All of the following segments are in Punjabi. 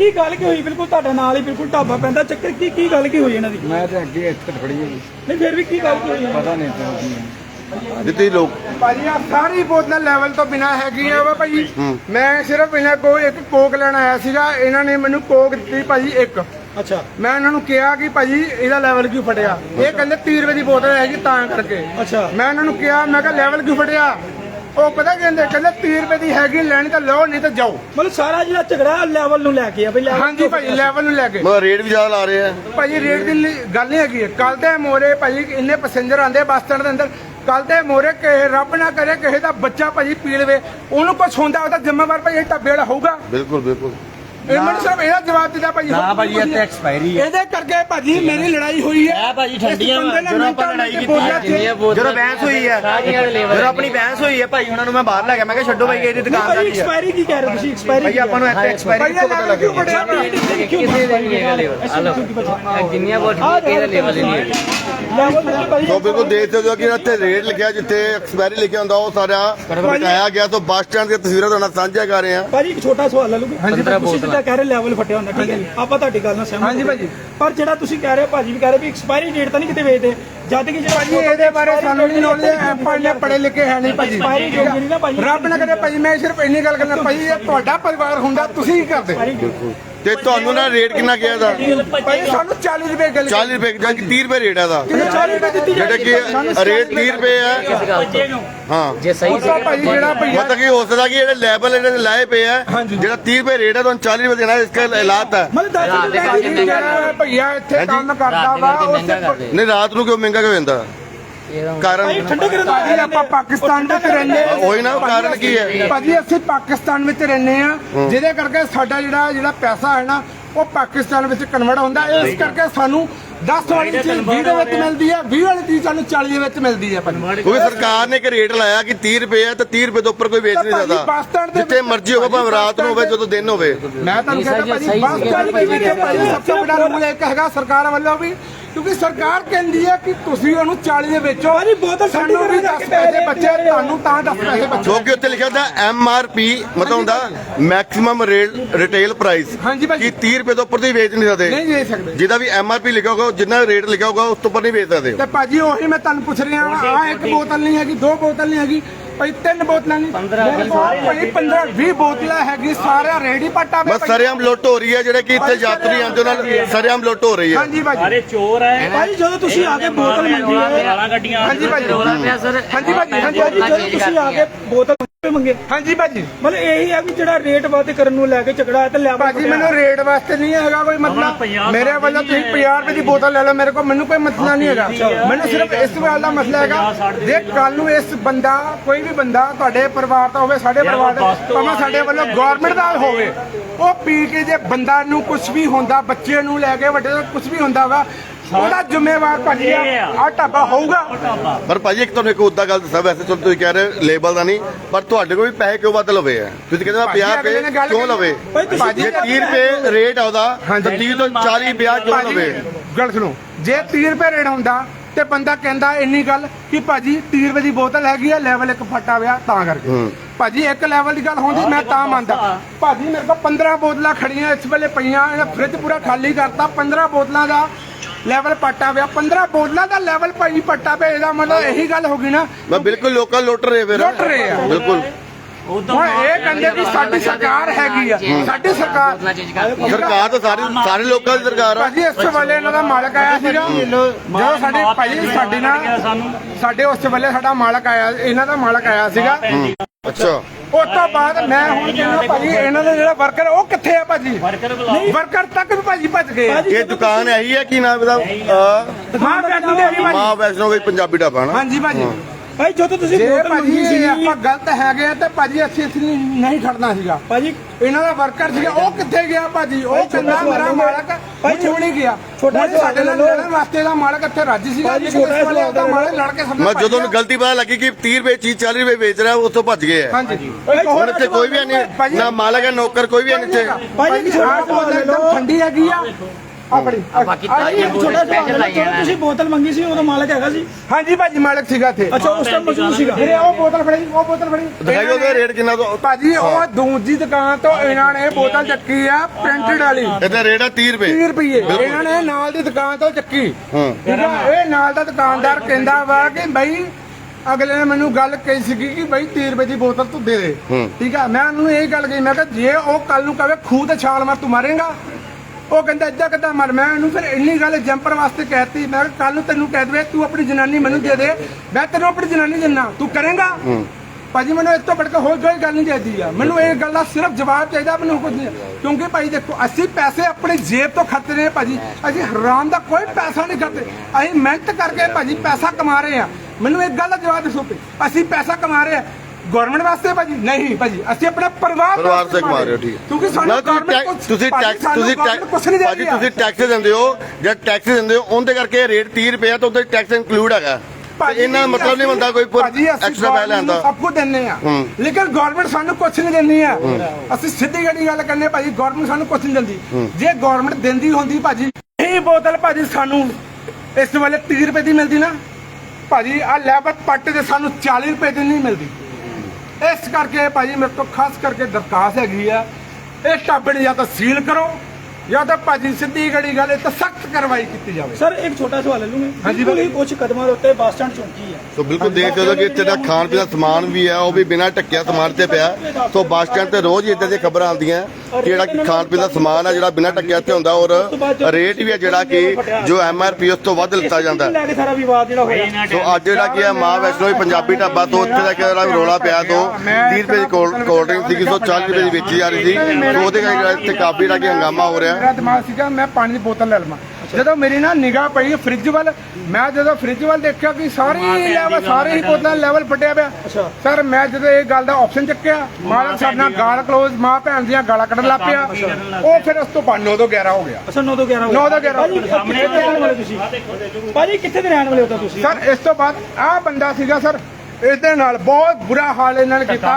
ਕੀ ਗੱਲ ਕੀ ਹੋਈ? ਬਿਲਕੁਲ ਤੁਹਾਡੇ ਨਾਲ ਹੀ ਬਿਲਕੁਲ ਢਾਬਾ ਪੈਂਦਾ। ਚੱਕਰ ਕੀ ਕੀ ਗੱਲ ਕੀ ਹੋਈ ਇਹਨਾਂ ਦੀ? ਮੈਂ ਤੇ ਅੱਗੇ ਇੱਥੇ ਖੜੀ ਹਾਂ ਨਹੀਂ ਫਿਰ ਵੀ ਕੀ ਗੱਲ ਕੀ ਹੋਈ? ਪਤਾ ਨਹੀਂ ਤਾਂ ਜਿੱਤੇ ਲੋਕ। ਭਾਜੀ ਆ ਸਾਰੀ ਬੋਤਲਾਂ ਲੈਵਲ ਤੋਂ ਬਿਨਾ ਹੈਗੀਆਂ ਵਾ ਭਾਜੀ। ਮੈਂ ਸਿਰਫ ਇਹਨਾਂ ਕੋ ਇੱਕ ਕੋਕ ਲੈਣ ਆਇਆ ਸੀਗਾ। ਇਹਨਾਂ ਨੇ ਮੈਨੂੰ ਕੋਕ ਦਿੱਤੀ ਭਾਜੀ ਇੱਕ। ਅੱਛਾ। ਮੈਂ ਇਹਨਾਂ ਨੂੰ ਕਿਹਾ ਕਿ ਭਾਜੀ ਇਹਦਾ ਲੈਵਲ ਕਿਉਂ ਫਟਿਆ? ਇਹ ਕਹਿੰਦੇ 30 ਰੁਪਏ ਦੀ ਬੋਤਲ ਹੈਗੀ ਤਾਂ ਕਰਕੇ। ਅੱਛਾ। ਮੈਂ ਇਹਨਾਂ ਨੂੰ ਕਿਹਾ ਮੈਂ ਕਿਹਾ ਲੈਵਲ ਕਿਉਂ ਫਟਿਆ? ਉਹ ਪਤਾ ਕਹਿੰਦੇ ਕਹਿੰਦੇ 30 ਰੁਪਏ ਦੀ ਹੈਗੀ ਲੈਣੀ ਤਾਂ ਲਓ ਨਹੀਂ ਤਾਂ ਜਾਓ। ਮਤਲਬ ਸਾਰਾ ਜਿਹੜਾ ਝਗੜਾ ਲੈਵਲ ਨੂੰ ਲੈ ਕੇ ਆ ਬਈ ਲੈਵਲ ਹਾਂਜੀ ਭਾਜੀ ਲੈਵਲ ਨੂੰ ਲੈ ਕੇ। ਮਗਰ ਰੇਟ ਵੀ ਜ਼ਿਆਦਾ ਲਾ ਰਹੇ ਆ। ਭਾਜੀ ਰੇਟ ਦੀ ਗੱਲ ਨਹੀਂ ਹੈਗੀ। ਕੱਲ ਦੇ ਮੋਰੇ ਭਾਜੀ ਇੰਨੇ ਪੈਸੇਂਜਰ ਆਂਦੇ ਬੱਸ ਸਟੈਂਡ ਦੇ ਅੰਦਰ। ਕੱਲ ਦੇ ਮੋਰੇ ਕਿਸੇ ਰੱਬ ਨਾ ਕਰੇ ਕਿਸੇ ਦਾ ਬੱਚਾ ਭਾਜੀ ਪੀ ਲਵੇ। ਉਹਨੂੰ ਕੁਛ ਹੁੰਦਾ ਉਹਦਾ ਜ਼ਿੰਮੇਵਾਰ ਭਾਜੀ ਢੱਬੇ ਵਾਲਾ ਹੋਊਗਾ। ਬਿਲਕੁਲ ਬਿਲਕੁਲ। ਇਹਨਾਂ ਸਿਰਫ ਇਹਦਾ ਜਵਾਬ ਦਿੱਤਾ ਭਾਜੀ ਨਾ ਭਾਜੀ ਇਹ ਤੇ ਐਕਸਪਾਇਰੀ ਹੈ ਇਹਦੇ ਕਰਕੇ ਭਾਜੀ ਮੇਰੀ ਲੜਾਈ ਹੋਈ ਹੈ। ਇਹ ਭਾਜੀ ਠੰਡੀਆਂ ਜਦੋਂ ਆਪਾਂ ਲੜਾਈ ਕੀਤੀ ਹੈ, ਜਦੋਂ ਬਹਿਸ ਹੋਈ ਹੈ ਜਦੋਂ ਆਪਣੀ ਬਹਿਸ ਹੋਈ ਹੈ ਭਾਈ ਉਹਨਾਂ ਨੂੰ ਮੈਂ ਬਾਹਰ ਲੈ ਗਿਆ ਮੈਂ ਕਿਹਾ ਛੱਡੋ ਭਾਈ ਇਹਦੀ ਦੁਕਾਨ ਦਾ ਭਾਈ ਕੀ ਹੈ ਐਕਸਪਾਇਰੀ ਕੀ ਕਹਿ ਰਹੇ ਤੁਸੀਂ? ਐਕਸਪਾਇਰੀ ਭਾਈ ਆਪਾਂ ਨੂੰ ਇੱਥੇ ਐਕਸਪਾਇਰੀ ਭਾਈ ਕਿੱਥੋਂ ਪਤਾ ਲੈਵਲ ਕਿਉਂ ਲੱਗਿਆ? ਫਟਿਆ ਕਿਸੇ ਦਾ ਨਹੀਂ ਹੈਗਾ ਲੈਵਲ ਨਹੀਂ ਹੈਗਾ। ਸੋ ਬਿਲਕੁਲ ਦੇਖ ਸਕਦੇ ਹੋ ਕਿ ਇੱਥੇ ਰੇਟ ਲਿਖਿਆ ਜਿੱਥੇ ਐਕਸਪਾਇਰੀ ਲਿਖਿਆ ਹੁੰਦਾ ਉਹ ਸਾਰਾ ਬਤਾਇਆ ਗਿਆ ਤੋਂ ਬੱਸ ਸਟੈਂਡ ਦੀਆਂ ਤਸਵੀਰਾਂ ਤੁਹਾਡੇ ਨਾਲ ਸਾਂਝਾ ਕਰ ਰਹੇ ਹਾਂ। ਭਾਜੀ ਇੱਕ ਛੋਟਾ ਸਵਾਲ ਲੈ ਲੂਗੇ ਹਾਂਜੀ ਤੁਸੀਂ ਜਿੱਦਾਂ ਕਹਿ ਰਹੇ ਲੈਵਲ ਫਟਿਆ ਹੁੰਦਾ ਠੀਕ ਹੈ ਜੀ। ਆਪਾਂ ਤੁਹਾਡੀ ਗੱਲ ਨਾਲ ਸਹਿਮਤ ਹਾਂਜੀ ਹਾਂ। ਭਾਜੀ। ਪਰ ਜਿਹੜਾ ਤੁਸੀਂ ਕਹਿ ਰਹੇ ਹੋ ਭਾਜੀ ਵੀ ਕਹਿ ਰਹੇ ਵੀ ਐਕਸਪਾਇਰੀ ਡੇਟ ਤਾਂ ਨਹੀਂ ਕਿਤੇ ਵੇਚਦੇ ਜਦ ਕਿ ਜਿਹੜਾ ਭਾਜੀ ਇਹਦੇ ਬਾਰੇ ਸਾਨੂੰ ਨਹੀਂ ਨੌਲੇਜ ਇੰਨੇ ਪੜੇ ਲਿਖੇ ਹੈ ਨਹੀਂ ਭਾਜੀ। ਐਕਸਪਾਇਰੀ ਡੇਟ ਜਿਹੜੀ ਨਾ ਭਾਜੀ ਰੱਬ ਨਾ ਕਰੇ ਭਾਜੀ ਮੈਂ ਸਿਰਫ ਇੰਨੀ ਗੱਲ ਕਰਨਾ ਭਾਜੀ ਇਹ ਤੁਹਾਡਾ ਪਰਿਵਾਰ ਹੁੰਦਾ ਤੁਸੀਂ ਕੀ ਕਰਦੇ? ਤੇ ਤੁਹਾਨੂੰ ਨਾ ਰੇਟ ਕਿੰਨਾ ਕਿਹਾ ਦਾ? ਭਾਜੀ ਸਾਨੂੰ 40 ਰੁਪਏ ਗੱਲ 40 ਰੁਪਏ ਜਾਂ ਕਿ 30 ਰੁਪਏ ਰੇਟ ਆ ਦਾ 40 ਰੁਪਏ ਦਿੱਤੀ? ਜਿਹੜਾ ਕਿ ਰੇਟ 30 ਰੁਪਏ ਹੈ ਹਾਂ। ਜੇ ਸਹੀ ਉਹਦਾ ਭਾਜੀ ਜਿਹੜਾ ਭਈਆ ਮਤਲਬ ਕਿ ਹੋ ਸਕਦਾ ਕਿ ਜਿਹੜੇ ਲੈਵਲ ਇਹਨਾਂ ਨੇ ਲਾਏ ਪਏ ਆ ਜਿਹੜਾ 30 ਰੁਪਏ ਰੇਟ ਹੈ ਤੁਹਾਨੂੰ 40 ਰੁਪਏ ਦੇਣਾ ਇਸ ਦਾ ਇਲਾਤ ਹੈ। ਮਤਲਬ ਭਈਆ ਇੱਥੇ। ਕੰਮ ਕਰਦਾ ਵਾ ਨਹੀਂ ਰਾਤ ਨੂੰ ਕਿਉਂ ਮਹਿੰਗਾ ਕਿਉਂ ਹੁੰਦਾ ਕਾਰਨ ਠੰਡੇ ਕਰਨ ਤੋਂ ਭਾਜੀ ਆਪਾਂ ਪਾਕਿਸਤਾਨ ਵਿੱਚ ਰਹਿੰਦੇ ਹਾਂ। ਉਹੀ ਨਾ, ਕਾਰਨ ਕੀ ਹੈ? ਭਾਜੀ ਅਸੀਂ ਪਾਕਿਸਤਾਨ ਵਿੱਚ ਰਹਿੰਦੇ ਆ। ਜਿਹਦੇ ਕਰਕੇ ਸਾਡਾ ਜਿਹੜਾ ਜਿਹੜਾ ਪੈਸਾ ਹੈ ਨਾ ਉਹ ਪਾਕਿਸਤਾਨ ਵਿੱਚ ਕਨਵਰਟ ਹੁੰਦਾ ਇਸ ਕਰਕੇ ਸਾਨੂੰ 10 ਵਾਲੀ ਚੀਜ਼ 20 ਦੇ ਵਿੱਚ ਮਿਲਦੀ ਹੈ। 20 ਵਾਲੀ ਚੀਜ਼ ਸਾਨੂੰ 40 ਦੇ ਵਿੱਚ ਮਿਲਦੀ ਹੈ ਭਾਜੀ। ਕਿਉਂਕਿ ਸਰਕਾਰ ਨੇ ਇੱਕ ਰੇਟ ਲਾਇਆ ਕਿ 30 ਰੁਪਏ ਹੈ ਤਾਂ 30 ਰੁਪਏ ਤੋਂ ਉੱਪਰ ਕੋਈ ਵੇਚ ਨਹੀਂ ਭਾਜੀ ਬੱਸ ਸਕਦਾ ਸਟੈਂਡ ਦੇ ਜਿੱਥੇ ਵਿੱਚ- ਮਰਜ਼ੀ ਹੋਵੇ ਭਾਵੇਂ ਰਾਤ ਨੂੰ ਹੋਵੇ ਜਦੋਂ ਦਿਨ ਹੋਵੇ। ਮੈਂ ਤੁਹਾਨੂੰ ਕਹਿੰਦਾ ਭਾਜੀ ਸਹੀ ਬੱਸ ਸਟੈਂਡ ਵਿੱਚ ਜੀ, ਭਾਜੀ ਸਭ ਤੋਂ ਵੱਡਾ ਰੂਲ ਇੱਕ ਹੈਗਾ ਸਰਕਾਰ ਵੱਲੋਂ ਵੀ ਕਿਉਂਕਿ ਸਰਕਾਰ ਕਹਿੰਦੀ ਹੈ ਕਿ ਤੁਸੀਂ ਉਹਨੂੰ 40 ਦੇ ਵੇਚੋ ਭਾਜੀ ਬੋਤਲ ਠੰਡੀ ਸਾਨੂੰ ਵੀ ਕਰਕੇ 10 ਪੈਸੇ ਬੱਚੇ ਤੁਹਾਨੂੰ ਤਾਂ 10 ਪੈਸੇ ਬੱਚੇ। ਜੋ ਕਿ ਉੱਤੇ ਲਿਖਿਆ ਹੁੰਦਾ ਐਮ ਆਰ ਪੀ ਮਤਲਬ ਹੁੰਦਾ ਮੈਕਸਿਮਮ ਰਿਟੇਲ ਪ੍ਰਾਈਸ ਹਾਂਜੀ ਭਾਜੀ। ਕਿ 30 ਰੁਪਏ ਤੋਂ ਉੱਪਰ ਤੁਸੀਂ ਵੇਚ ਨਹੀਂ ਸਕਦੇ? ਨਹੀਂ ਦੇ ਸਕਦੇ। ਜਿਹਦਾ ਵੀ ਐਮ ਆਰ ਪੀ ਲਿਖਿਆ ਹੋਗਾ ਜਿੰਨਾ ਰੇਟ ਲਿਖਿਆ ਹੋਗਾ ਉਸ ਤੋਂ ਉੱਪਰ ਨਹੀਂ ਵੇਚ ਸਕਦੇ ਤੇ ਭਾਜੀ ਉਹੀ ਮੈਂ ਤੁਹਾਨੂੰ ਪੁੱਛ ਰਿਹਾ ਆ ਇੱਕ ਬੋਤਲ ਨਹੀਂ ਹੈਗੀ ਦੋ ਬੋਤਲ ਨਹੀਂ ਹੈਗੀ। ਭਾਈ ਤਿੰਨ ਬੋਤਲਾਂ ਨਹੀਂ। 15 ਭਾਈ 15 20 ਬੋਤਲਾਂ ਹੈਗੀ ਸਾਰਾ ਰੇਡੀ ਪੱਟਾ ਬਸ ਸਰੇਆਮ ਲੁੱਟ ਹੋ ਰਹੀ ਹੈ ਜਿਹੜੇ ਕਿ ਇੱਥੇ ਯਾਤਰੀ ਆਉਂਦੇ ਉਹਨਾਂ ਨਾਲ ਸਰੇਆਮ ਲੁੱਟ ਹੋ ਰਹੀ ਹੈ। ਹਾਂਜੀ ਭਾਜੀ ਚੋਰ ਹੈ। ਭਾਈ ਜਦੋਂ ਤੁਸੀਂ ਆ ਕੇ ਬੋਤਲ ਮੰਗੀ ਹੈ। ਹਾਂਜੀ ਭਾਜੀ। ਰੋਲਾ ਪਿਆ ਸਰ। ਹਾਂਜੀ ਭਾਜੀ, ਹਾਂਜੀ ਜਦੋਂ ਤੁਸੀਂ ਆ ਕੇ ਬੋਤਲ ਮੰਗੇ? ਹਾਂਜੀ ਭਾਜੀ। ਮਤਲਬ ਇਹੀ ਹੈ ਵੀ ਜਿਹੜਾ ਰੇਟ ਵਾਧੇ ਕਰਨ ਨੂੰ ਲੈ ਕੇ ਝਗੜਾ ਹੈ ਤੇ ਲੈਵਲ ਭਾਜੀ ਮੈਨੂੰ ਰੇਟ ਵਾਸਤੇ ਨਹੀਂ ਹੈਗਾ ਕੋਈ ਮਤਲਬ। ਮੇਰੇ ਵੱਲੋਂ ਤੁਸੀਂ 50 ਰੁਪਏ ਦੀ ਬੋਤਲ ਲੈ ਲਓ ਮੇਰੇ ਕੋਲ ਮੈਨੂੰ ਕੋਈ ਮਸਲਾ ਨਹੀਂ ਹੈਗਾ। ਮੈਨੂੰ ਸਿਰਫ ਇਸ ਗੱਲ ਦਾ ਮਸਲਾ ਹੈਗਾ ਜੇ ਕੱਲ ਨੂੰ ਇਸ ਬੰਦਾ ਕੋਈ ਵੀ ਬੰਦਾ ਤੁਹਾਡੇ ਪਰਿਵਾਰ ਦਾ ਹੋਵੇ ਸਾਡੇ ਪਰਿਵਾਰ ਦਾ ਭਾਵੇਂ ਸਾਡੇ ਵੱਲੋਂ ਗਵਰਨਮੈਂਟ ਦਾ ਹੋਵੇ ਉਹ ਪੀ ਕੇ ਜੇ ਬੰਦਾ ਨੂੰ ਕੁਝ ਵੀ ਹੁੰਦਾ ਬੱਚੇ ਨੂੰ ਲੈ ਕੇ ਵੱਡੇ ਨੂੰ ਕੁਝ ਵੀ ਹੁੰਦਾ ਵਾ ਉਹਦਾ ਜ਼ਿੰਮੇਵਾਰ ਭਾਜੀ ਆ ਢਾਬਾ ਹੋਊਗਾ। ਪਰ ਭਾਜੀ ਇੱਕ ਤੁਹਾਨੂੰ ਇੱਕ ਉਦਾਂ ਗੱਲ ਦੱਸਾਂ ਵੈਸੇ ਚਲੋ ਤੁਸੀਂ ਕਹਿ ਰਹੇ ਲੇਬਲ ਦਾ ਨਹੀਂ ਪਰ ਤੁਹਾਡੇ ਕੋਲ ਵੀ ਪੈਸੇ ਕਿਉਂ ਵੱਧ ਲਵੇ ਆ? ਤੁਸੀਂ ਕਹਿੰਦੇ ਮੈਂ 50 ਅਗਲੇ ਨੇ ਰੁਪਏ ਕਿਉਂ। ਲਵੇ? ਜੇ 30 ਰੁਪਏ ਰੇਟ ਆਉਦਾ ਤਾਂ 30 ਤੋਂ 40 50 ਕਿਉਂ ਲਵੇ? ਗੱਲ ਸੁਣੋ ਜੇ 30 ਰੁਪਏ ਰੇਟ ਹੁੰਦਾ ਤੇ ਬੰਦਾ ਕਹਿੰਦਾ ਇੰਨੀ ਗੱਲ ਕਿ ਭਾਜੀ 30 ਰੁਪਏ ਦੀ ਬੋਤਲ ਹੈਗੀ ਆ ਲੈਵਲ ਇੱਕ ਫਟਾ ਵਿਆ ਤਾਂ ਕਰਕੇ। ਭਾਜੀ ਇੱਕ ਲੈਵਲ ਦੀ ਗੱਲ ਹੁੰਦੀ ਮੈਂ ਤਾਂ ਮੰਨਦਾ। ਭਾਜੀ ਮੇਰੇ ਕੋਲ 15 ਬੋਤਲਾਂ ਖੜੀਆਂ ਇਸ ਵੇਲੇ ਪਈਆਂ ਇਹਦਾ ਫ੍ਰਿਜ ਪੂਰਾ ਖਾਲੀ ਕਰਤਾ 15 ਬੋਤਲਾਂ ਦਾ ਲੈਵਲ ਪੱਟਾ ਪਿਆ। 15 ਬੋਤਲਾਂ ਦਾ ਲੈਵਲ ਭਾਜੀ ਪੱਟਾ ਪਿਆ ਇਹਦਾ ਮਤਲਬ ਇਹੀ ਗੱਲ ਹੋ ਗਈ ਨਾ। ਮੈਂ ਬਿਲਕੁਲ ਲੋਕਲ ਲੁੱਟ ਰਹੇ ਫਿਰ। ਲੁੱਟ ਰਹੇ ਆ। ਬਿਲਕੁਲ। ਹੁਣ ਇਹ ਕਹਿੰਦੇ ਕਿ ਸਾਡੀ ਸਰਕਾਰ ਹੈਗੀ ਆ। ਸਾਡੀ ਸਰਕਾਰ ਸਰਕਾਰ ਤਾਂ ਸਾਰੇ ਸਾਰੇ ਲੋਕਾਂ ਦੀ ਸਰਕਾਰ ਆ। ਭਾਜੀ ਇਸ ਵੇਲੇ ਇਹਨਾਂ ਦਾ ਮਾਲਕ ਆਇਆ ਸੀਗਾ। ਜਦੋਂ ਸਾਡੇ ਭਾਜੀ ਸਾਡੇ ਨਾਲ ਸਾਡੇ ਉਸ ਵੇਲੇ ਸਾਡਾ ਮਾਲਕ ਆਇਆ ਇਹਨਾਂ ਦਾ ਮਾਲਕ ਆਇਆ ਸੀਗਾ। ਅੱਛਾ। ਉਸ ਤੋਂ ਬਾਅਦ ਮੈਂ ਹੁਣ ਕਹਿੰਦਾ ਭਾਜੀ ਇਹਨਾਂ ਦਾ ਜਿਹੜਾ ਵਰਕਰ ਉਹ ਕਿੱਥੇ ਆ ਭਾਜੀ? ਵਰਕਰ ਤੱਕ ਵੀ ਭਾਜੀ ਭੱਜ ਗਏ ਆ। ਇਹ ਦੁਕਾਨ ਇਹੀ ਹੈ ਕੀ ਨਾਮ ਇਹਦਾ? ਅਹ, ਮਾਂ ਬੈਠੂ ਦੇ ਭਾਜੀ। ਮਾਂ ਵੈਸ਼ਨੋ ਕੋਈ ਪੰਜਾਬੀ ਢਾਬਾ ਨਾ? ਹਾਂਜੀ ਭਾਜੀ। ਭਾਈ ਜਦੋਂ ਤੁਸੀਂ ਜੇ ਬੋਤਲ ਭਾਜੀ ਮੰਗੀ ਸੀ ਆਪਾਂ ਗਲਤ ਹੈਗੇ ਆ ਤੇ ਭਾਜੀ ਅਸੀਂ ਇੱਥੇ ਨਹੀਂ ਖੜਨਾ ਸੀਗਾ। ਭਾਜੀ ਇਹਨਾਂ ਦਾ ਵਰਕਰ ਸੀਗਾ ਉਹ ਕਿੱਥੇ ਗਿਆ ਭਾਜੀ? ਉਹ ਕਹਿੰਦਾ ਮੇਰਾ ਮਾਲਕ ਭਾਈ ਕਿਉਂ ਨਹੀਂ ਗਿਆ। ਛੋਟਾ ਸਾਡੇ ਨਾਲ ਲੜਨ ਵਾਸਤੇ ਦਾ ਮਾਲਕ ਇੱਥੇ ਰਾਜੀ ਸੀਗਾ ਭਾਜੀ ਛੋਟਾ ਵੇਲੇ ਸਵਾਲ ਉਹਦਾ ਮਾਲਕ ਲੜ ਕੇ ਸਭ ਮੈਂ ਜਦੋਂ ਉਹਨੂੰ ਗਲਤੀ ਪਤਾ ਲੱਗੀ ਕਿ 30 ਰੁਪਏ ਚੀਜ਼ 40 ਰੁਪਏ ਵੇਚ ਰਿਹਾ ਤੋਂ ਭੱਜ ਗਏ ਆ। ਹਾਂਜੀ। ਹੁਣ ਇੱਥੇ ਕੋਈ ਵੀ ਨਹੀਂ ਨਾ ਮਾਲਕ ਹੈ ਨੌਕਰ ਕੋਈ ਵੀ ਨਹੀਂ ਇੱਥੇ। ਭਾਜੀ, ਛੋਟਾ ਸਵਾਲ। ਠੰਡੀ ਹੈਗੀ ਆ। ਆ ਫੜੀ। ਬਾਕੀ ਆ ਤਾਂ ਜੀ, ਇਹ ਛੋਟਾ ਸਪੈਸ਼ਲ ਸਵਾਲ ਹੈ ਲਾਈਆਂ ਜਦੋਂ ਤੁਸੀਂ ਬੋਤਲ ਮੰਗੀ ਸੀ ਉਦੋਂ ਮਾਲਕ ਹੈਗਾ ਸੀ। ਹਾਂਜੀ ਭਾਜੀ ਮਾਲਕ ਸੀਗਾ ਇੱਥੇ। ਅੱਛਾ ਉਸ ਟਾਈਮ ਮੌਜੂਦ ਸੀਗਾ। ਵੀਰੇ ਉਹ ਬੋਤਲ ਫੜੀ ਉਹ ਬੋਤਲ ਫੜੀ। ਦਿਖਾਈ ਉਹਦਾ ਰੇਟ ਕਿੰਨਾ ਤੋਂ ਭਾਜੀ ਉਹ ਦੂਜੀ ਦੁਕਾਨ ਤੋਂ ਇਹਨਾਂ ਨੇ ਬੋਤਲ ਚੱਕੀ ਆ ਪ੍ਰਿੰਟਡ ਵਾਲੀ। ਇਹਦਾ ਰੇਟ ਆ 30 ਰੁਪਏ। 30 ਰੁਪਏ ਇਹਨਾਂ ਨੇ ਨਾਲ ਦੀ ਦੁਕਾਨ ਤੋਂ ਚੱਕੀ। ਹਾਂ। ਠੀਕ ਆ ਇਹ ਨਾਲ ਦਾ ਦੁਕਾਨਦਾਰ ਕਹਿੰਦਾ ਵਾ ਕਿ ਬਈ ਅਗਲੇ ਨੇ ਮੈਨੂੰ ਗੱਲ ਕਹੀ ਸੀਗੀ ਕਿ ਬਈ 30 ਰੁਪਏ ਦੀ ਬੋਤਲ ਤੂੰ ਦੇ ਦੇ। ਠੀਕ ਆ ਮੈਂ ਉਹਨੂੰ ਇਹ ਗੱਲ ਕਹੀ ਮੈਂ ਕਿਹਾ ਜੇ ਉਹ ਕੱਲ ਨੂੰ ਕਵੇ ਖੂਹ ਤੇ ਛਾਲ ਮਾਰ ਤੂੰ ਮਾਰੇਗਾ? ਉਹ ਕਹਿੰਦਾ ਏਦਾਂ ਕਿੱਦਾਂ ਮਰ ਮੈਂ ਇਹਨੂੰ ਫਿਰ ਇੰਨੀ ਗੱਲ ਜੰਪਰ ਵਾਸਤੇ ਕਹਿਤੀ ਮੈਂ ਕਿਹਾ ਕੱਲ ਨੂੰ ਤੈਨੂੰ ਕਹਿ ਦੇਵੇ ਤੂੰ ਆਪਣੀ ਜਨਾਨੀ ਮੈਨੂੰ ਦੇ ਦੇ ਮੈਂ ਤੈਨੂੰ ਆਪਣੀ ਜਨਾਨੀ ਦਿੰਨਾ ਤੂੰ ਕਰੇਗਾ? ਭਾਜੀ ਮੈਨੂੰ ਇਸ ਤੋਂ ਵੱਧ ਕੇ ਹੋਰ ਕੋਈ ਗੱਲ ਨਹੀਂ ਚਾਹੀਦੀ ਆ। ਮੈਨੂੰ ਇਹ ਗੱਲ ਦਾ ਸਿਰਫ ਜਵਾਬ ਚਾਹੀਦਾ ਮੈਨੂੰ ਕੁਝ ਨਹੀਂ। ਕਿਉਂਕਿ ਭਾਈ ਦੇਖੋ ਅਸੀਂ ਪੈਸੇ ਆਪਣੀ ਜੇਬ ਤੋਂ ਖਰਚ ਰਹੇ ਭਾਜੀ। ਅਸੀਂ ਹਰਾਮ ਦਾ ਕੋਈ ਪੈਸਾ ਨਹੀਂ ਖਰਚਦੇ ਅਸੀਂ ਮਿਹਨਤ ਕਰਕੇ ਭਾਜੀ ਪੈਸਾ ਕਮਾ ਰਹੇ ਆ। ਮੈਨੂੰ ਇੱਕ ਗੱਲ ਦਾ ਜਵਾਬ ਦੱਸੋ ਤੇ ਅਸੀਂ ਪੈਸਾ ਕਮਾ ਰਹੇ ਆ। ਗਵਰਨਮੈਂਟ ਵਾਸਤੇ ਭਾਜੀ? ਨਹੀਂ ਭਾਜੀ ਅਸੀਂ ਆਪਣੇ ਪਰਿਵਾਰ ਪਰਿਵਾਰ ਸੇ ਕਮਾ ਰਹੇ ਹੋ ਠੀਕ ਹੈ। ਕਿਉਂਕਿ ਸਾਨੂੰ ਤੁਸੀਂ ਟੈਕਸ ਕੁਛ- ਤੁਸੀਂ ਟੈਕਸ ਤੁਸੀਂ ਦੇ ਭਾਜੀ। ਤੁਸੀਂ ਟੈਕਸ ਦਿੰਦੇ ਹੋ ਜਦ ਟੈਕਸ ਦਿੰਦੇ ਹੋ ਉਹਦੇ ਕਰਕੇ ਰੇਟ 30 ਰੁਪਏ ਤਾਂ ਉਹਦੇ ਟੈਕਸ ਇਨਕਲੂਡ ਹੈਗਾ। ਤੇ ਇਹਨਾਂ ਦਾ ਮਤਲਬ ਨਹੀਂ ਬੰਦਾ ਕੋਈ ਐਕਸਟਰਾ ਨੂੰ ਲੈਂਦਾ। ਸਭ ਕੁਝ ਦਿੰਨੇ ਆ। ਲੇਕਿਨ ਗਵਰਨਮੈਂਟ ਸਾਨੂੰ ਕੁਝ ਨਹੀਂ ਦਿੰਦੀ ਆ। ਅਸੀਂ ਸਿੱਧੀ ਗੱਡੀ ਗੱਲ ਕਰਨੇ ਭਾਜੀ ਗਵਰਨਮੈਂਟ ਸਾਨੂੰ ਕੁਝ ਨਹੀਂ ਦਿੰਦੀ। ਜੇ ਗਵਰਨਮੈਂਟ ਦਿੰਦੀ ਹੁੰਦੀ ਭਾਜੀ ਇਹ ਬੋਤਲ ਭਾਜੀ ਸਾਨੂੰ ਇਸ ਵੇਲੇ 30 ਰੁਪਏ ਦੀ ਮਿਲਦੀ ਨਾ। ਭਾਜੀ ਆ ਲੈਬਰ ਪੱਟ ਤੇ ਸਾਨੂੰ 40 ਰੁਪਏ ਦੀ ਨਹੀਂ ਮਿਲਦੀ। ਇਸ ਕਰਕੇ ਭਾਜੀ ਮੇਰੇ ਤੋਂ ਖਾਸ ਕਰਕੇ ਦਰਖਾਸਤ ਹੈਗੀ ਆ, ਇਹ ਢਾਬੇ ਨੂੰ ਜਾਂ ਤਾਂ ਸੀਲ ਕਰੋ ਜਾਂ ਤਾਂ ਭਾਜੀ ਸਿੱਧੀ ਗੜੀ ਗੱਲ ਇਹ ਤਾਂ ਸਖਤ ਕਾਰਵਾਈ ਕੀਤੀ ਜਾਵੇ। ਸਰ ਇੱਕ ਛੋਟਾ ਸਵਾਲ ਹੈ ਲੂੰ ਹਾਂਜੀ, ਬਿਲਕੁਲ ਹੀ ਕੁਝ ਕਦਮਾਂ ਦੇ ਉੱਤੇ ਬੱਸ ਸਟੈਂਡ ਚੌਂਕੀ ਹੈ। ਸੋ ਬਿਲਕੁਲ ਦੇਖ ਸਕਦੇ ਹੋ ਕਿ ਇੱਥੇ ਦਾ ਖਾਣ ਪੀਣ ਦਾ ਸਮਾਨ ਵੀ ਹੈ ਉਹ ਵੀ ਬਿਨਾਂ ਢੱਕਿਆ ਸਮਾਨ ਤੇ ਪਿਆ। ਸੋ ਬੱਸ ਸਟੈਂਡ ਤੇ ਰੋਜ਼ ਹੀ ਇਦਾਂ ਦੀਆਂ ਖਬਰਾਂ ਆਉਂਦੀਆਂ ਕਿ ਜਿਹੜਾ ਕਿ ਖਾਣ ਪੀਣ ਦਾ ਸਮਾਨ ਹੈ ਜਿਹੜਾ ਬਿਨਾਂ ਢੱਕਿਆ ਤੇ ਹੁੰਦਾ ਔਰ ਰੇਟ ਵੀ ਹੈ ਜਿਹੜਾ ਕਿ ਜੋ ਐਮਆਰਪੀ ਉਸ ਤੋਂ ਵੱਧ ਲਿੱਤਾ ਜਾਂਦਾ ਹੈ। ਲੈ ਕੇ ਸਾਰਾ ਵਿਵਾਦ ਜਿਹੜਾ ਹੋਇਆ। ਸੋ ਅੱਜ ਜਿਹੜਾ ਕੀ ਹੈ ਮਾਂ ਵੈਸ਼ਨੋ ਪੰਜਾਬੀ ਢਾਬਾ ਤੋਂ ਉੱਥੇ ਦਾ ਜਿਹੜਾ ਰੋਲਾ ਪਿਆ ਤੋਂ 30 ਰੁਪਏ ਦੀ ਕੋਲਡ ਡਰਿੰਕ ਸੀਗੀ ਸੋ 40 ਰੁਪਏ ਦੀ ਵੇਚੀ ਜਾ ਰਹੀ ਸੀ। ਸੋ ਉਹਦੇ ਕਰਕੇ ਜਿਹੜਾ ਇੱਥੇ ਕਾਫੀ ਜਿਹੜਾ ਕਿ ਹੰਗਾਮਾ ਹੋ ਰਿਹਾ। ਮੇਰਾ ਦਿਮਾਗ ਸੀਗਾ ਮੈਂ ਪਾਣੀ ਦੀ ਬੋਤਲ ਲੈ ਲਵਾਂ। ਜਦੋਂ ਮੇਰੀ ਨਾ ਨਿਗਾਹ ਪਈ ਫ੍ਰਿਜ ਵੱਲ ਮੈਂ ਜਦੋਂ ਫ੍ਰਿਜ ਵੱਲ ਦੇਖਿਆ ਕਿ ਸਾਰੀ ਲੈਵਲ ਸਾਰੇ ਹੀ। ਬੋਤਲਾਂ ਲੈਵਲ ਫਟਿਆ ਪਿਆ। ਸਰ ਮੈਂ ਜਦੋਂ ਇਹ ਗੱਲ ਦਾ ਆਪਸ਼ਨ ਚੱਕਿਆ ਮਾਲਕ ਸਾਡੇ ਨਾਲ ਗਾਲ ਕਲੋਜ਼ ਮਾਂ ਭੈਣ ਦੀਆਂ ਗਾਲਾਂ ਕੱਢਣ ਲੱਗ ਪਿਆ। ਉਹ ਫਿਰ ਉਸ ਤੋਂ ਬਾਅਦ 9 ਤੋਂ 11 ਹੋ ਗਿਆ। ਅੱਛਾ 9 ਤੋਂ 11 ਨੌ ਤੋਂ ਗਿਆਰਾਂ। ਭਾਜੀ ਕਿੱਥੇ ਦੇ ਰਹਿਣ ਵਾਲੇ ਤੁਸੀਂ? ਭਾਜੀ ਕਿੱਥੇ ਦੇ ਰਹਿਣ ਵਾਲੇ ਹੋ ਤਾਂ ਤੁਸੀਂ? ਸਰ ਇਸ ਤੋਂ ਬਾਅਦ ਆਹ ਬੰਦਾ ਸੀਗਾ ਸਰ ਇਹਦੇ ਨਾਲ ਬਹੁਤ ਬੁਰਾ ਹਾਲ ਇਹਨਾਂ ਨੇ ਕੀਤਾ।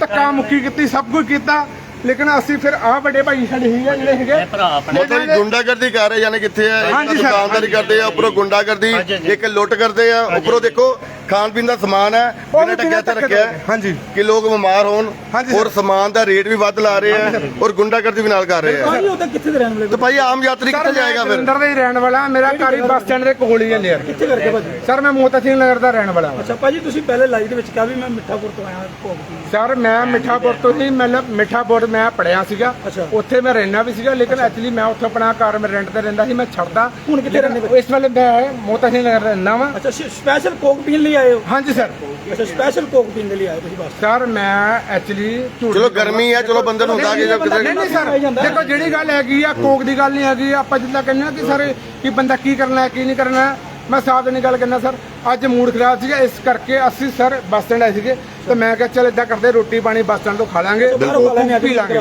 ਧੱਕਾ ਮੁੱਕੀ ਕੀਤੀ ਸਭ ਕੁਝ ਕੀਤਾ। ਲੇਕਿਨ ਅਸੀਂ ਫਿਰ ਆਹ ਵੱਡੇ ਭਾਈ ਸਾਡੇ ਹੀ ਜਿਹੜੇ ਹੈਗੇ ਮਤਲਬ ਕਿ ਗੁੰਡਾਗਰਦੀ ਕਰ ਰਹੇ ਯਾਨੀ ਕਿੱਥੇ ਆ ਇੱਕ ਤਾਂ ਹਾਂਜੀ ਸਰ, ਦੁਕਾਨਦਾਰੀ ਕਰਦੇ ਆ ਉੱਪਰੋਂ ਗੁੰਡਾਗਰਦੀ ਇੱਕ ਲੁੱਟ ਕਰਦੇ ਆ ਉੱਪਰੋਂ ਦੇਖੋ ਖਾਣ ਪੀਣ ਦਾ ਸਮਾਨ ਹੈ ਉਹ ਬਿਨਾਂ ਟੱਕਿਆ ਤੇ ਬਿਨਾਂ ਰੱਖਿਆ ਹੈ ਹਾਂਜੀ। ਕਿ ਲੋਕ ਬਿਮਾਰ ਹੋਣ ਹਾਂਜੀ ਔਰ ਸਰ। ਸਮਾਨ ਦਾ ਰੇਟ ਵੀ ਵੱਧ ਲਾ ਰਹੇ ਆ ਔਰ ਗੁੰਡਾਗਰਦੀ ਵੀ ਨਾਲ ਕਰ ਰਹੇ ਆ ਭਾਜੀ ਉਹ ਤਾਂ ਕਿੱਥੇ ਦੇ ਰਹਿਣ ਵਾਲੇ ਤੇ ਭਾਈ ਆਮ ਯਾਤਰੀ ਕਿੱਥੇ ਜਾਏਗਾ ਫਿਰ? ਜਲੰਧਰ ਦਾ ਹੀ ਰਹਿਣ ਵਾਲਾ ਮੇਰਾ ਘਰ ਹੀ ਬੱਸ ਸਟੈਂਡ ਦੇ ਕੋਲ ਹੀ ਹੈ ਨੇਰ ਕਿੱਥੇ ਕਰਕੇ ਭਾਜੀ? ਸਰ ਮੈਂ ਮੋਤਾ ਸਿੰਘ ਨਗਰ ਦਾ ਰਹਿਣ ਵਾਲਾ ਹਾਂ। ਅੱਛਾ ਭਾਜੀ ਤੁਸੀਂ ਪਹਿਲੇ ਲਾਈਵ ਦੇ ਵਿੱਚ ਕਿਹਾ ਵੀ ਮੈਂ ਮਿੱਠਾਪੁਰ ਤੋਂ ਆਇਆ ਭੋਗ। ਸਰ ਮੈਂ ਮਿੱਠਾਪੁਰ ਤੋਂ ਹੀ ਮਤਲਬ ਮਿੱਠਾਪੁਰ ਮੈਂ ਪੜਿਆ ਸੀਗਾ। ਅੱਛਾ। ਉੱਥੇ ਮੈਂ ਰਹਿਣਾ ਵੀ ਸੀਗਾ ਲੇਕਿਨ ਐਕਚੁਅਲੀ ਮੈਂ ਉੱਥੇ ਆਪਣਾ ਘਰ ਮੈਂ ਰੈਂਟ ਤੇ ਰਹਿੰਦਾ ਸੀ ਮੈਂ ਛੱਡਦਾ। ਹੁਣ ਕਿੱਥੇ ਰਹਿੰਦੇ? ਇਸ ਵੇਲੇ ਮੈਂ ਮੋਤਾ ਸਿੰਘ ਨਗਰ ਰਹਿਣਾ ਵਾਂ। ਅੱਛਾ ਸਪੈਸ਼ਲ ਕੋਕ ਪੀਣ ਲਈ ਆਏ ਹੋ? ਹਾਂਜੀ ਸਰ। ਅੱਛਾ ਸਪੈਸ਼ਲ ਕੋਕ ਪੀਣ ਦੇ ਲਈ ਆਏ ਤੁਸੀਂ ਬਸ? ਸਰ ਮੈਂ ਐਕਚੁਅਲੀ ਚਲੋ ਗਰਮੀ ਹੈ ਚਲੋ ਬੰਦੇ ਨੂੰ ਹੁੰਦਾ ਕਿ ਜਦ ਨਹੀਂ ਕਿਤੇ ਨਹੀਂ ਸਰ। ਦੇਖੋ ਜਿਹੜੀ ਗੱਲ ਹੈਗੀ ਆ ਕੋਕ ਦੀ ਗੱਲ ਨਹੀਂ ਹੈਗੀ। ਆਪਾਂ ਜਿੱਦਾਂ ਕਹਿੰਦੇ ਆ ਕਿ ਸਰ ਕਿ ਬੰਦਾ ਕੀ ਕਰਨਾ ਹੈ ਕੀ ਨਹੀਂ ਕਰਨਾ ਮੈਂ ਸਾਫ਼ ਨਹੀਂ ਗੱਲ ਕਰਨਾ ਸਰ ਅੱਜ ਮੂਡ ਖਰਾਬ ਸੀਗਾ ਇਸ ਕਰਕੇ ਅਸੀਂ ਸਰ ਬੱਸ ਸਟੈਂਡ ਆਏ ਸੀਗੇ। ਤੇ ਮੈਂ ਕਿਹਾ ਚੱਲ ਇਦਾਂ ਕਰਦੇ ਰੋਟੀ ਪਾਣੀ ਬੱਸ ਸਟੈਂਡ ਤੋਂ ਖਾ ਲਾਂਗੇ। ਆ, ਪੀ ਲਾਂਗੇ।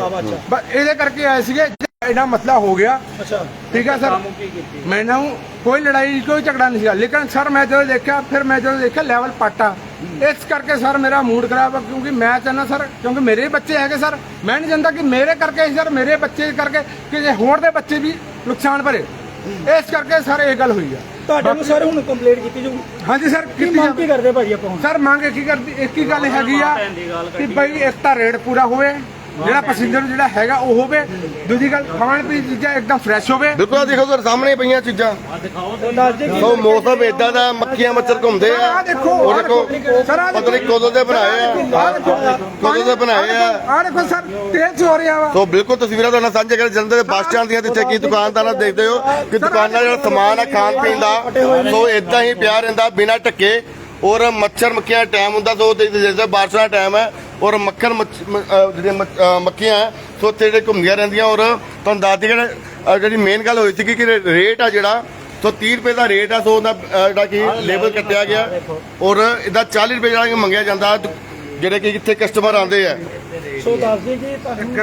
ਇਹਦੇ ਕਰਕੇ ਆਏ ਸੀਗੇ। ਇਹਦਾ ਮਸਲਾ ਹੋ ਗਿਆ। ਅੱਛਾ। ਠੀਕ ਹੈ ਸਰ। ਮੈਨੂੰ ਕੋਈ ਲੜਾਈ ਕੋਈ ਝਗੜਾ ਨਹੀਂ ਸੀਗਾ। ਲੇਕਿਨ ਸਰ ਮੈਂ ਜਦੋਂ ਦੇਖਿਆ ਫਿਰ ਮੈਂ ਜਦੋਂ ਦੇਖਿਆ ਲੈਵਲ ਪਾਟਾ ਇਸ ਕਰਕੇ ਸਰ ਮੇਰਾ ਮੂਡ ਖਰਾਬ ਹੈ ਕਿਉਂਕਿ ਮੈਂ ਚਾਹੁੰਦਾ ਸਰ ਕਿਉਂਕਿ ਮੇਰੇ ਬੱਚੇ ਹੈਗੇ ਸਰ। ਮੈਂ ਨਹੀਂ ਚਾਹੁੰਦਾ ਕਿ ਮੇਰੇ ਕਰਕੇ ਸਰ ਮੇਰੇ ਬੱਚੇ ਕਰਕੇ ਕਿਸੇ ਹੋਰ ਦੇ ਬੱਚੇ ਵੀ ਨੁਕਸਾਨ ਭਰੇ। ਇਸ ਕਰਕੇ ਸਰ ਇਹ ਗੱਲ ਹੋਈ ਆ। ਤੁਹਾਡੇ ਨੂੰ ਸਰ ਹੁਣ ਕੰਪਲੇਂਟ ਕੀਤੀ ਜੋ ਹਾਂਜੀ ਸਰ ਕੀ ਕੀਤੀ ਮੰਗ। ਕੀ ਕਰਦੇ ਭਾਜੀ ਆਪਾਂ ਹੁਣ? ਸਰ ਮੰਗ ਕੀ ਕਰਦੀ ਇੱਕ ਹੀ ਗੱਲ ਹੈਗੀ ਆ ਕਿ ਬਈ ਇੱਕ ਤਾਂ ਰੇਟ ਪੂਰਾ ਹੋਵੇ। ਜਿਹੜਾ ਪੈਸੇਂਜਰ ਨੂੰ ਜਿਹੜਾ ਹੈਗਾ ਉਹ ਹੋਵੇ ਦੂਜੀ ਗੱਲ ਖਾਣ ਪੀਣ ਦੀ ਚੀਜ਼ਾਂ ਇੱਕਦਮ ਫਰੈਸ਼ ਹੋਵੇ। ਬਿਲਕੁਲ ਆਹ ਦੇਖੋ ਸਰ ਸਾਹਮਣੇ ਪਈਆਂ ਚੀਜ਼ਾਂ। ਦੇ ਸੋ ਮੌਸਮ ਇਦਾਂ ਦਾ ਮੱਖੀਆਂ ਮੱਛਰ ਘੁੰਮਦੇ ਆ। ਆਹ ਦੇਖੋ, ਉਹ ਆਹ ਦੇਖੋ ਦੇਖੋ, ਸਰ, ਆਹ ਪਤਾ ਨਹੀਂ ਕਦੋਂ ਦੇ ਬਣਾਏ ਆ। ਕਦੋਂ ਦੇ ਬਣਾਏ ਆ। ਆ ਦੇਖੋ ਸਰ ਤੇਲ ਚੋ ਰਿਹਾ ਵਾ। ਸੋ ਬਿਲਕੁਲ ਤਸਵੀਰਾਂ ਤੁਹਾਨੂੰ ਸਾਂਝੇ ਕਰ ਜਲੰਧਰ ਦੇ ਬੱਸ ਸਟੈਂਡ ਦੀਆਂ ਜਿੱਥੇ ਕੀ ਦੁਕਾਨਦਾਰਾਂ ਦੇਖਦੇ ਹੋ ਕਿ ਦੁਕਾਨਾਂ ਜਿਹੜਾ ਸਮਾਨ ਹੈ ਖਾਣ ਪੀਣ ਦਾ ਸੋ ਇਦਾਂ ਹੀ ਪਿਆ ਰਹਿੰਦਾ ਬਿਨਾਂ ਢੱਕੇ। ਔਰ ਮੱਛਰ ਮੱਖੀਆਂ ਦਾ ਟਾਈਮ ਹੁੰਦਾ ਸੋ ਤੇ ਜਿਵੇਂ ਬਾਰਿਸ਼ਾਂ ਦਾ ਟਾਈਮ ਹੈ ਔਰ ਮੱਖਣ ਮੱਛ- ਮ- ਅਹ ਜਿਹੜੀਆਂ ਮੱਛ- ਅਹ ਮੱਖੀਆਂ ਸੋ ਉੱਥੇ ਜਿਹੜੇ ਘੁੰਮਦੀਆਂ ਰਹਿੰਦੀਆਂ ਔਰ ਤੁਹਾਨੂੰ ਦੱਸ ਦਈਏ ਜਿਹੜੀ ਮੇਨ ਗੱਲ ਹੋਈ ਸੀ ਕਿ ਰੇਟ ਆ ਜਿਹੜਾ ਸੋ 30 ਰੁਪਏ ਦਾ ਰੇਟ ਆ ਸੋ ਉਹਦਾ ਜਿਹੜਾ ਕਿ ਲੇਬਲ ਕੱਟਿਆ ਗਿਆ। ਔਰ ਇਹਦਾ 40 ਰੁਪਏ ਜਿਹੜਾ ਕਿ ਮੰਗਿਆ ਜਾਂਦਾ ਜਿਹੜੇ ਕਿ ਇੱਥੇ ਕਸਟਮਰ ਆਉਂਦੇ ਆ। ਸੋ ਦੱਸ ਦੇ ਕਿ ਤੁਹਾਨੂੰ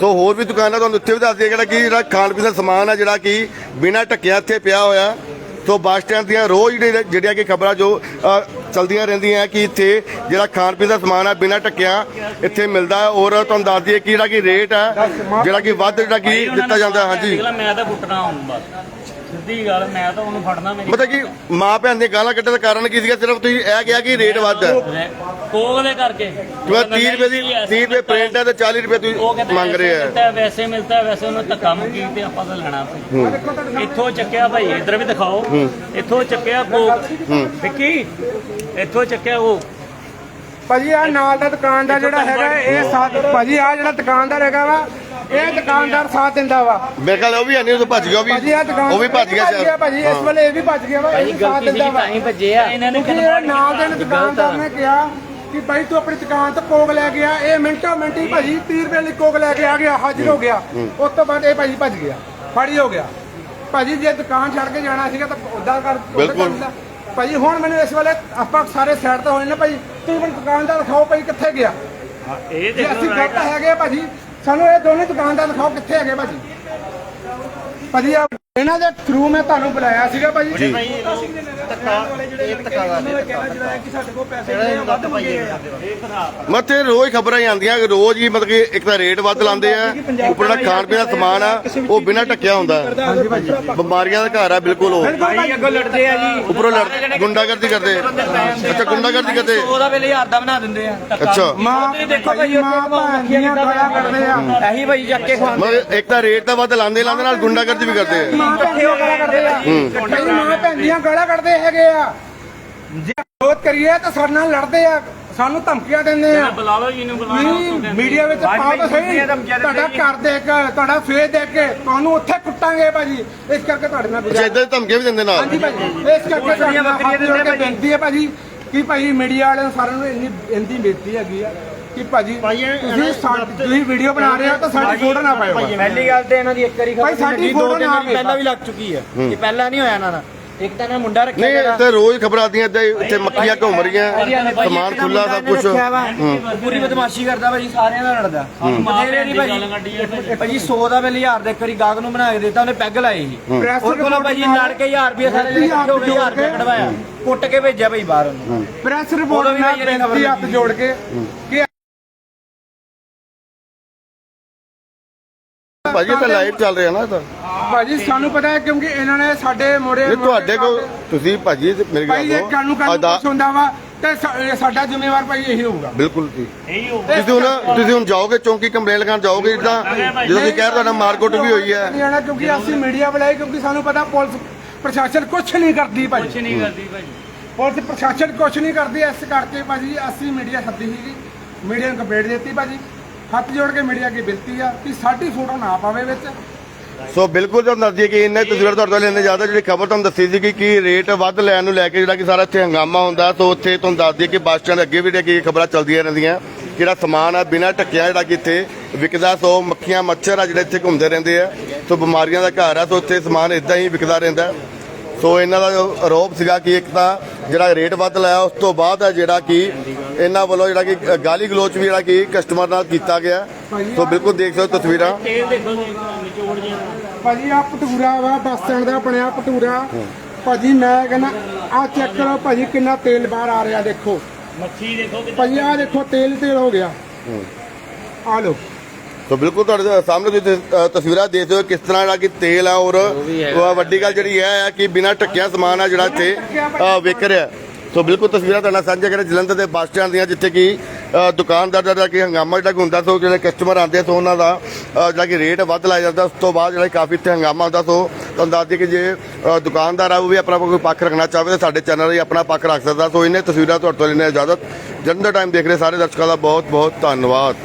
ਸੋ ਹੋਰ ਵੀ ਦੁਕਾਨਾਂ ਤੁਹਾਨੂੰ ਇੱਥੇ ਵੀ ਦੱਸ ਦਈਏ ਜਿਹੜਾ ਕਿ ਜਿਹੜਾ ਖਾਣ ਪੀਣ ਦਾ ਸਮਾਨ ਹੈ ਜਿਹੜਾ ਕਿ ਬਿਨਾਂ ਢੱਕਿਆ ਇੱਥੇ ਪਿਆ ਹੋਇਆ। ਸੋ ਬੱਸ ਸਟੈਂਡ ਦੀਆਂ ਰੋਜ਼ ਜਿਹੜੇ ਜਿਹੜੀਆਂ ਕਿ ਖਬਰਾਂ ਜੋ ਚਲਦੀਆਂ ਰਹਿੰਦੀਆਂ ਕਿ ਇੱਥੇ ਜਿਹੜਾ ਖਾਣ ਪੀਣ ਦਾ ਸਮਾਨ ਹੈ ਬਿਨਾਂ ਟੱਕਿਆਂ ਇੱਥੇ ਮਿਲਦਾ ਹੈ ਔਰ ਤੁਹਾਨੂੰ ਦੱਸ ਦਈਏ ਕਿ ਜਿਹੜਾ ਕਿ ਰੇਟ ਹੈ ਜਿਹੜਾ ਕਿ ਵੱਧ ਜਿਹੜਾ ਕਿ ਦਿੱਤਾ ਜਾਂਦਾ। ਹਾਂਜੀ ਮੈਂ ਤਾਂ ਕੁੱਟਣਾ ਹੁਣ ਬਸ ਸਿੱਧੀ ਗੱਲ ਮੈਂ ਤਾਂ ਉਹਨੂੰ ਫੜਨਾ ਮੇਰੀ ਮਤਲਬ ਕਿ ਮਾਂ ਭੈਣ ਦੀਆਂ ਗਾਲਾਂ ਕੱਢਣ ਦਾ ਕਾਰਨ ਕੀ ਸੀਗਾ? ਸਿਰਫ ਤੁਸੀਂ ਇਹ ਕਿਹਾ ਕਿ ਰੇਟ ਵੱਧ ਹੈ। ਕੋਕ ਦੇ ਕਰਕੇ। ਕਿ 30 ਰੁਪਏ ਦੀ 30 ਰੁਪਏ ਪ੍ਰਿੰਟ ਹੈ ਤੇ 40 ਰੁਪਏ ਤੁਸੀਂ ਮੰਗ ਰਹੇ ਹੈ, ਵੈਸੇ ਮਿਲਤਾ ਹੈ, ਵੈਸੇ ਉਹਨੂੰ ਧੱਕਾ ਮੁੱਕੀ ਤੇ ਆਪਾਂ ਤਾਂ ਲੈਣਾ ਭਾਈ ਇੱਥੋਂ ਚੱਕਿਆ ਭਾਈ ਇੱਧਰ ਵੀ ਦਿਖਾਓ। ਇੱਥੋਂ ਚੱਕਿਆ ਕੋਕ। ਵਿੱਕੀ ਇੱਥੋਂ ਚੱਕਿਆ ਉਹ। ਭਾਜੀ ਆ ਨਾਲ ਦਾ ਦੁਕਾਨਦਾਰ ਜਿਹੜਾ ਹੈਗਾ ਇਹ ਸਾਥ ਭਾਜੀ ਆ ਜਿਹੜਾ ਦੁਕਾਨਦਾਰ ਹੈਗਾ ਵਾ ਇਹ ਦੁਕਾਨਦਾਰ ਸਾਥ ਦਿੰਦਾ ਵਾ। ਮੇਰੇ ਖਿਆਲ ਉਹ ਵੀ ਨਹੀਂ ਉਹ ਭੱਜ ਗਿਆ ਉਹ ਵੀ ਭਾਜੀ ਆ ਦੁਕਾਨ ਉਹ ਵੀ ਭੱਜ ਗਿਆ ਸ਼ਾਇਦ। ਭਾਜੀ ਇਸ ਵੇਲੇ ਇਹ ਵੀ ਭੱਜ ਗਿਆ ਵਾ ਇਹ ਵੀ ਸਾਥ ਦਿੰਦਾ ਵਾ ਤਾਂ ਹੀ ਭੱਜੇ ਆ। ਇਹਨਾਂ ਨੇ ਕਿਉਂਕਿ ਇਹ ਨਾਲ ਦੇ ਦੁਕਾਨਦਾਰ ਨੇ ਕਿਹਾ ਕਿ ਭਾਈ ਤੂੰ ਆਪਣੀ ਦੁਕਾਨ ਤੋਂ ਕੋਕ ਲੈ ਕੇ ਆ ਇਹ ਮਿੰਟੋ ਮਿੰਟ ਹੀ ਭਾਜੀ 30 ਰੁਪਏ ਲਈ ਕੋਕ ਲੈ ਕੇ ਆ ਗਿਆ ਹਾਜ਼ਰ ਹੋ ਗਿਆ। ਉਸ ਤੋਂ ਬਾਅਦ ਇਹ ਭਾਜੀ ਭੱਜ ਗਿਆ ਫੜੀ ਹੋ ਗਿਆ। ਭਾਜੀ ਜੇ ਦੁਕਾਨ ਛੱਡ ਕੇ ਜਾਣਾ ਸੀਗਾ ਤਾਂ ਉਦਾਂ ਕਰ ਉੱਦਾਂ ਬਿਲਕੁਲ। ਕਰ। ਭਾਜੀ ਹੁਣ ਮੈਨੂੰ ਇਸ ਵੇਲੇ ਆਪਾਂ ਸਾਰੇ ਸਾਈਡ ਤੇ ਹੋਏ ਨੇ ਭਾਈ ਤੁਸੀਂ ਮੈਨੂੰ ਦੁਕਾਨ ਦਾ ਦਿਖਾਓ ਭਾਈ ਕਿੱਥੇ ਗਿਆ। ਇਹ ਜੇ ਅਸੀਂ ਗਲਤ ਹੈਗੇ ਆ ਭਾਜੀ ਸਾਨੂੰ ਇਹ ਦੋਨੇ ਦੁਕਾਨਦਾਰ ਦਿਖਾਓ ਕਿੱਥੇ ਹੈਗੇ ਭਾਜੀ। ਭਾਜੀ ਆ ਇਹਨਾਂ ਦੇ ਥਰੂ ਮੈਂ ਤੁਹਾਨੂੰ ਬੁਲਾਇਆ ਸੀਗਾ ਭਾਜੀ। ਜੀ। ਮੱਥੇ ਰੋਜ਼ ਖਬਰਾਂ ਹੀ ਆਉਂਦੀਆਂ ਕਿ ਰੋਜ਼ ਹੀ ਮਤਲਬ ਕਿ ਇੱਕ ਤਾਂ ਰੇਟ ਵੱਧ ਲਾਉਂਦੇ ਆ ਉੱਪਰ ਜਿਹੜਾ ਖਾਣ ਪੀਣ ਦਾ ਸਮਾਨ ਆ ਉਹ ਬਿਨਾਂ ਟੱਕਿਆ ਹੁੰਦਾ। ਹੈ। ਬਿਮਾਰੀਆਂ ਦਾ ਘਰ ਆ ਬਿਲਕੁਲ ਉਹ। ਭਾਈ ਅੱਗੋਂ ਲੜਦੇ ਆ ਜੀ ਉੱਪਰੋਂ ਲੜ ਗੁੰਡਾਗਰਦੀ ਕਰਦੇ। ਅੱਛਾ ਗੁੰਡਾਗਰਦੀ ਕਰਦੇ। ਉਹਦਾ ਵੇਲੇ ਹਜ਼ਾਰ ਦਾ ਬਣਾ ਦਿੰਦੇ ਆ। ਅੱਛਾ। ਮਾਂ ਦੇਖੋ ਭਾਈ ਮਾਂ ਦੀਆਂ ਗਾਲਾਂ ਕੱਢਦੇ ਆ। ਇਹੀ ਭਾਈ ਚੱਕ ਕੇ ਖਵਾ ਮਤਲਬ ਇੱਕ ਤਾਂ ਰੇਟ ਤਾਂ ਵੱਧ ਲਾਉਂਦੇ ਲਾਉਂਦੇ ਨਾਲ ਗੁੰਡਾਗਰਦੀ ਵੀ ਕਰਦੇ ਆ। ਮਾਂ ਭੈਣ ਦੀਆਂ ਗਾਲਾਂ ਕੱਢਦੇ ਆ। ਭਾਈ ਮਾਂ ਭੈਣ ਦੀਆਂ ਗਾਲਾਂ ਕੱਢਦੇ ਹੈਗੇ ਆ। ਜੇ ਵਿਰੋਧ ਕਰੀਏ ਤਾਂ ਸਾਡੇ ਨਾਲ ਲੜਦੇ ਆ। ਸਾਨੂੰ ਧਮਕੀਆਂ ਦਿੰਦੇ ਆ। ਬੁਲਾ ਲਓ ਇਹਨੂੰ ਬੁਲਾ ਨਹੀਂ ਮੀਡੀਆ ਵਿੱਚ ਪਾਓ ਤਾਂ ਸਹੀ। ਤੁਹਾਡਾ ਘਰ ਦੇਖ ਕੇ ਤੁਹਾਡਾ ਫੇਸ ਦੇਖ ਕੇ ਤੁਹਾਨੂੰ ਉੱਥੇ ਕੁੱਟਾਂਗੇ ਭਾਜੀ। ਇਸ ਕਰਕੇ ਤੁਹਾਡੇ ਨਾਲ ਇਦਾਂ ਦੇ ਧਮਕੀਆਂ ਵੀ ਦਿੰਦੇ ਨਾਲ? ਹਾਂਜੀ ਭਾਜੀ। ਇਸ ਕਰਕੇ ਤੁਹਾਡੇ ਨਾਲ ਭਾਜੀ। ਕਿ ਭਾਈ ਮੀਡੀਆ ਵਾਲਿਆਂ ਨੂੰ ਸਾਰਿਆਂ ਨੂੰ ਇੰਨੀ ਇੰਨੀ ਬੇਨਤੀ ਹੈਗੀ ਆ। ਕਿ ਭਾਜੀ ਤੁਸੀਂ ਸਾ- ਤੁਸੀਂ ਵੀਡੀਓ ਬਣਾ ਰਹੇ ਹੋ ਤਾਂ ਸਾਡੀ ਫੋਟੋ ਨਾ ਪਾਇਓ ਪਹਿਲੀ ਗੱਲ ਤੇ ਇਹਨਾਂ ਦੀ ਇੱਕ ਵਾਰੀ ਭਾਈ ਸਾਡੀ ਫੋਟੋ ਨਾ ਆਵੇ। ਪਹਿਲਾਂ ਵੀ ਲੱਗ ਚੁੱਕੀ ਹੈ ਇਹ ਪਹਿਲਾਂ ਨਹੀਂ ਹੋਇਆ ਇਹਨਾਂ ਦਾ। ਇੱਕ ਤਾਂ ਇਹਨਾਂ ਮੁੰਡਾ ਰੱਖਿਆ ਨਹੀਂ ਇੱਥੇ ਰੋਜ਼ ਖਬਰਾਂ ਏਦਾਂ ਹੀ ਇੱਥੇ ਮੱਖੀਆਂ ਘੁੰਮ ਰਹੀਆਂ ਸਮਾਨ ਖੁੱਲਾ ਸਭ ਕੁਝ ਪੂਰੀ ਬਦਮਾਸ਼ੀ ਕਰਦਾ ਭਾਜੀ ਸਾਰਿਆਂ ਨਾਲ ਲੜਦਾ। ਬਥੇਰੇ ਨਹੀਂ ਭਾਜੀ ਭਾਜੀ 100 ਦਾ ਬਿੱਲ 1000 ਦੇ ਇੱਕ ਵਾਰੀ ਗਾਹਕ ਨੂੰ ਬਣਾ ਕੇ ਦਿੱਤਾ ਉਹਨੇ ਪੈਗ ਲਾਏ ਸੀ। ਪ੍ਰੈਸ ਉਹ ਕੋਲੋਂ ਭਾਜੀ ਲੜ ਕੇ 1000 ਰੁਪਏ ਸਾਰੇ ਇਕੱਠੇ ਹੋ ਗਏ 1000 ਰੁਪਏ ਕਢਵਾਇਆ। ਕੁੱਟ ਕੇ ਭੇਜਿਆ ਭਾਈ ਬਾਹਰ ਉਹਨੂੰ। ਪ੍ਰੈਸ ਰਿਪੋਰਟ ਉਦੋਂ ਵੀ ਨਾਲ ਭਾਈ ਖਬਰ ਬੇਨਤੀ ਹੱਥ। ਜੋੜ ਕੇ ਕਿ ਭਾਜੀ ਇਹ ਤਾਂ ਲਾਈਵ ਚੱਲ ਰਿਹਾ ਨਾ ਇਹ ਤਾਂ ਭਾਜੀ ਸਾਨੂੰ ਪਤਾ ਹੈ ਕਿਉਂਕਿ ਇਹਨਾਂ ਨੇ ਸਾਡੇ ਮੋੜੇ ਨਹੀਂ ਤੁਹਾਡੇ ਕੋਲ ਤੁਸੀਂ ਭਾਜੀ ਤੇ ਮੇਰੀ ਭਾਈ ਗੱਲ ਸੁਣੋ। ਕਾਨੂੰ ਅਦਾ ਕੁਛ ਹੁੰਦਾ ਵਾ ਤੇ ਸਾ- ਸਾਡਾ ਜ਼ਿੰਮੇਵਾਰ ਭਾਈ ਇਹੀ ਹੋਊਗਾ। ਬਿਲਕੁਲ ਜੀ। ਇਹੀ ਹੋ ਤੁਸੀਂ ਹੁਣ ਤੁਸੀਂ ਹੁਣ ਜਾਓਗੇ ਚੌਂਕੀ ਕੰਪਲੇਂਟ ਲਗਾਉਣ ਜਾਓਗੇ ਜਿੱਦਾਂ ਜਦੋਂ ਤੁਸੀਂ ਕਹਿ ਰਹੇ ਤੁਹਾਡਾ ਮਾਰਕੁੱਟ ਵੀ ਹੋਈ ਹੈ। ਨਹੀਂ ਆਣਾ ਕਿਉਂਕਿ ਅਸੀਂ ਮੀਡੀਆ ਬੁਲਾਏ ਕਿਉਂਕਿ ਸਾਨੂੰ ਪਤਾ ਪੁਲਿਸ ਪ੍ਰਸ਼ਾਸਨ ਕੁਝ ਨਹੀਂ ਕਰਦੀ ਭਾਜੀ। ਕੁਛ ਨਹੀਂ ਕਰਦੀ ਭਾਜੀ। ਪੁਲਿਸ ਪ੍ਰਸ਼ਾਸਨ ਕੁਝ ਨਹੀਂ ਕਰਦੀ ਇਸ ਕਰਕੇ ਭਾਜੀ ਅਸੀਂ ਮੀਡੀਆ ਸੱਦੀ ਸੀਗੀ। ਮੀਡੀਆ ਨੂੰ ਕੰਪਲੇਂਟ ਦਿੱਤੀ ਭਾਜੀ। ਹੱਥ ਜੋੜ ਕੇ ਮੀਡੀਆ ਅੱਗੇ ਬੇਨਤੀ ਆ ਕਿ ਸਾਡੀ ਫੋਟੋ ਨਾ ਪਾਵੇ ਵਿੱਚ। ਸੋ ਬਿਲਕੁਲ ਤੁਹਾਨੂੰ ਦੱਸ ਦਈਏ ਕਿ ਇੰਨੇ ਤਸਵੀਰ ਤੁਹਾਡੇ ਤੋਂ ਲੈਣੇ ਜ਼ਿਆਦਾ ਜਿਹੜੀ ਖਬਰ ਤੁਹਾਨੂੰ ਦੱਸੀ ਸੀ ਕਿ ਰੇਟ ਵੱਧ ਲੈਣ ਨੂੰ ਲੈ ਕੇ ਜਿਹੜਾ ਕਿ ਸਾਰਾ ਇੱਥੇ ਹੰਗਾਮਾ ਹੁੰਦਾ, ਸੋ ਉੱਥੇ ਤੁਹਾਨੂੰ ਦੱਸ ਦਈਏ ਕਿ ਬੱਸ ਸਟੈਂਡ ਅੱਗੇ ਵੀ ਜਿਹੜੀ ਖਬਰਾਂ ਚੱਲਦੀਆਂ ਰਹਿੰਦੀਆਂ। ਜਿਹੜਾ ਸਮਾਨ ਆ, ਬਿਨਾਂ ਢੱਕਿਆ ਜਿਹੜਾ ਕਿ ਇੱਥੇ ਵਿਕਦਾ, ਸੋ ਮੱਖੀਆਂ, ਮੱਛਰ ਆ ਜਿਹੜੇ ਇੱਥੇ ਘੁੰਮਦੇ ਰਹਿੰਦੇ ਆ। ਸੋ ਬਿਮਾਰੀਆਂ ਦਾ ਘਰ ਆ, ਸੋ ਇੱਥੇ ਸਮਾਨ ਇਦਾਂ ਹੀ ਵਿਕਦਾ ਰਹਿੰਦਾ। ਸੋ ਇਹਨਾਂ ਦਾ ਆਰੋਪ ਸੀਗਾ ਕਿ ਇੱਕ ਤਾਂ ਜਿਹੜਾ ਰੇਟ ਵੱਧ ਲਾਇਆ ਉਸ ਤੋਂ ਬਾਅਦ ਹੈ ਜਿਹੜਾ ਕਿ ਇਹਨਾਂ ਵੱਲੋਂ ਜਿਹੜਾ ਕਿ ਗਾਲੀ ਗਲੋਚ ਵੀ ਜਿਹੜਾ ਕਿ ਕਸਟਮਰ ਨਾਲ ਕੀਤਾ ਗਿਆ। ਸੋ ਬਿਲਕੁਲ ਦੇਖ ਸਕਦੇ ਹੋ ਤਸਵੀਰਾਂ। ਭਾਜੀ ਆ ਭਟੂਰਾ ਵਾ ਬੱਸ ਸਟੈਂਡ ਦਾ ਬਣਿਆ ਭਟੂਰਾ। ਭਾਜੀ ਮੈਂ ਕਹਿੰਦਾ ਆ ਚੈੱਕ ਕਰੋ ਭਾਜੀ ਕਿੰਨਾ ਤੇਲ ਬਾਹਰ ਆ ਰਿਹਾ ਦੇਖੋ। ਮੱਖੀ ਦੇਖੋ ਭਾਜੀ ਆ ਦੇਖੋ ਤੇਲ ਤੇਲ ਹੋ ਗਿਆ। ਆ ਲੋ ਸੋ ਬਿਲਕੁਲ ਤੁਹਾਡੇ ਸਾਹਮਣੇ ਤੁਸੀਂ ਅ, ਤਸਵੀਰਾਂ ਦੇਖਦੇ ਹੋ ਕਿਸ ਤਰ੍ਹਾਂ ਜਿਹੜਾ ਕਿ ਤੇਲ ਆ ਔਰ ਉਹ ਵੱਡੀ ਗੱਲ ਜਿਹੜੀ ਇਹ ਹੈ ਕਿ ਬਿਨਾਂ ਟੱਕਿਆ ਸਮਾਨ ਆ ਜਿਹੜਾ ਇੱਥੇ ਅ, ਵਿਕ ਰਿਹਾ। ਸੋ ਬਿਲਕੁਲ ਤਸਵੀਰਾਂ ਤੁਹਾਡੇ ਨਾਲ ਸਾਂਝਾ ਕਰੇ ਜਲੰਧਰ ਦੇ ਬੱਸ ਸਟੈਂਡ ਦੀਆਂ ਜਿੱਥੇ ਕਿ ਅ, ਦੁਕਾਨਦਾਰ ਦਾ ਜਿਹੜਾ ਕਿ ਹੰਗਾਮਾ ਜਿਹੜਾ ਕਿ ਹੁੰਦਾ ਸੋ ਜਿਹੜੇ ਕਸਟਮਰ ਆਉਂਦੇ ਸੋ ਉਹਨਾਂ ਦਾ ਅ, ਜਿਹੜਾ ਕਿ ਰੇਟ ਵੱਧ ਲਾਇਆ ਜਾਂਦਾ। ਉਸ ਤੋਂ ਬਾਅਦ ਜਿਹੜਾ ਕਾਫੀ ਇੱਥੇ ਹੰਗਾਮਾ ਹੁੰਦਾ ਸੋ ਤੁਹਾਨੂੰ ਦੱਸ ਦਈਏ ਕਿ ਜੇ ਅ, ਦੁਕਾਨਦਾਰ ਆ ਉਹ ਵੀ ਆਪਣਾ ਕੋਈ ਪੱਖ ਰੱਖਣਾ ਚਾਹਵੇ ਤਾਂ ਸਾਡੇ ਚੈਨਲ 'ਤੇ ਆਪਣਾ ਪੱਖ ਰੱਖ ਸਕਦਾ। ਸੋ ਇਹਨੇ ਤਸਵੀਰਾਂ ਤੁਹਾਡੇ ਤੋਂ ਲੈਣੇ ਇਜਾਜ਼ਤ। ਜਲੰਧਰ ਟਾਈਮ ਦੇਖ ਰਹੇ ਸਾਰੇ ਦਰਸ਼ਕਾਂ ਦਾ ਬਹੁਤ ਬਹੁਤ ਧੰਨਵਾਦ।